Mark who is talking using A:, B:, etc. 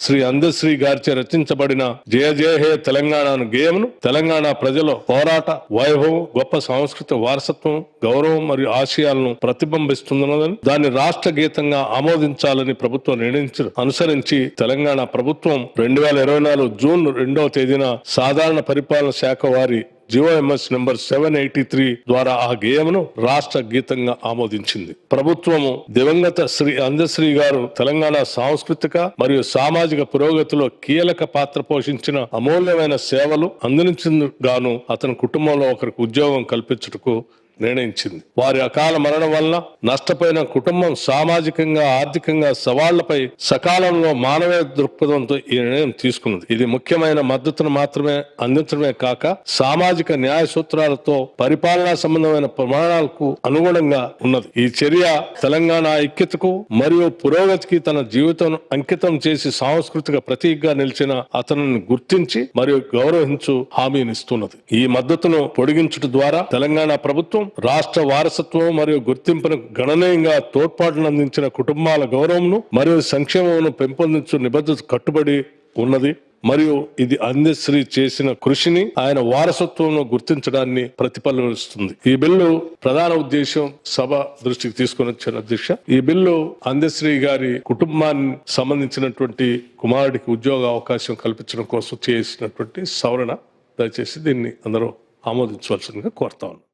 A: శ్రీ అందశ్రీ గారిచే రచించబడిన జయ జయ హే తెలంగాణ గేయమును తెలంగాణ ప్రజల పోరాట వైభవం గొప్ప సాంస్కృతిక వారసత్వం గౌరవం మరియు ఆశయాలను ప్రతిబింబిస్తున్నదని దాన్ని రాష్ట్ర గీతంగా ఆమోదించాలని ప్రభుత్వం నిర్ణయించి అనుసరించి తెలంగాణ ప్రభుత్వం రెండు వేల ఇరవై నాలుగు జూన్ రెండవ తేదీన సాధారణ పరిపాలన శాఖ వారి GO MS number seven eighty three ద్వారా ఆ గేయమును రాష్ట్ర గీతంగా ఆమోదించింది. ప్రభుత్వము దివంగత శ్రీ అందశ్రీ గారు తెలంగాణ సాంస్కృతిక మరియు సామాజిక పురోగతిలో కీలక పాత్ర పోషించిన అమూల్యమైన సేవలు అందించిన గాను అతని కుటుంబంలో ఒకరికి ఉద్యోగం కల్పించుటకు నిర్ణయించింది. వారి అకాల మరణం వల్ల నష్టపోయిన కుటుంబం సామాజికంగా ఆర్థికంగా సవాళ్ళపై సకాలంలో మానవీయ దృక్పథంతో ఈ నిర్ణయం తీసుకున్నది. ఇది ముఖ్యమైన మద్దతును మాత్రమే అందించడమే కాక సామాజిక న్యాయ సూత్రాలతో పరిపాలనా సంబంధమైన ప్రమాణాలకు అనుగుణంగా ఉన్నది. ఈ చర్య తెలంగాణ ఐక్యతకు మరియు పురోగతికి తన జీవితం అంకితం చేసి సాంస్కృతిక ప్రతీకగా నిలిచిన అతనిని గుర్తించి మరియు గౌరవించు హామీనిస్తున్నది. ఈ మద్దతును పొడిగించుట ద్వారా తెలంగాణ ప్రభుత్వం రాష్ట్ర వారసత్వం మరియు గుర్తింపును గణనీయంగా తోడ్పాటును అందించిన కుటుంబాల గౌరవంను మరియు సంక్షేమమును పెంపొందించు నిబద్ధత కట్టుబడి ఉన్నది. మరియు ఇది అందశ్రీ చేసిన కృషిని ఆయన వారసత్వంలో గుర్తించడాన్ని ప్రతిఫలిస్తుంది. ఈ బిల్లు ప్రధాన ఉద్దేశం సభ దృష్టికి తీసుకొని వచ్చిన అధ్యక్ష. ఈ బిల్లు అందశ్రీ గారి కుటుంబాన్ని సంబంధించినటువంటి కుమారుడికి ఉద్యోగ అవకాశం కల్పించడం కోసం చేసినటువంటి సవరణ. దయచేసి దీన్ని అందరూ ఆమోదించవలసిందిగా కోరుతా ఉన్నాను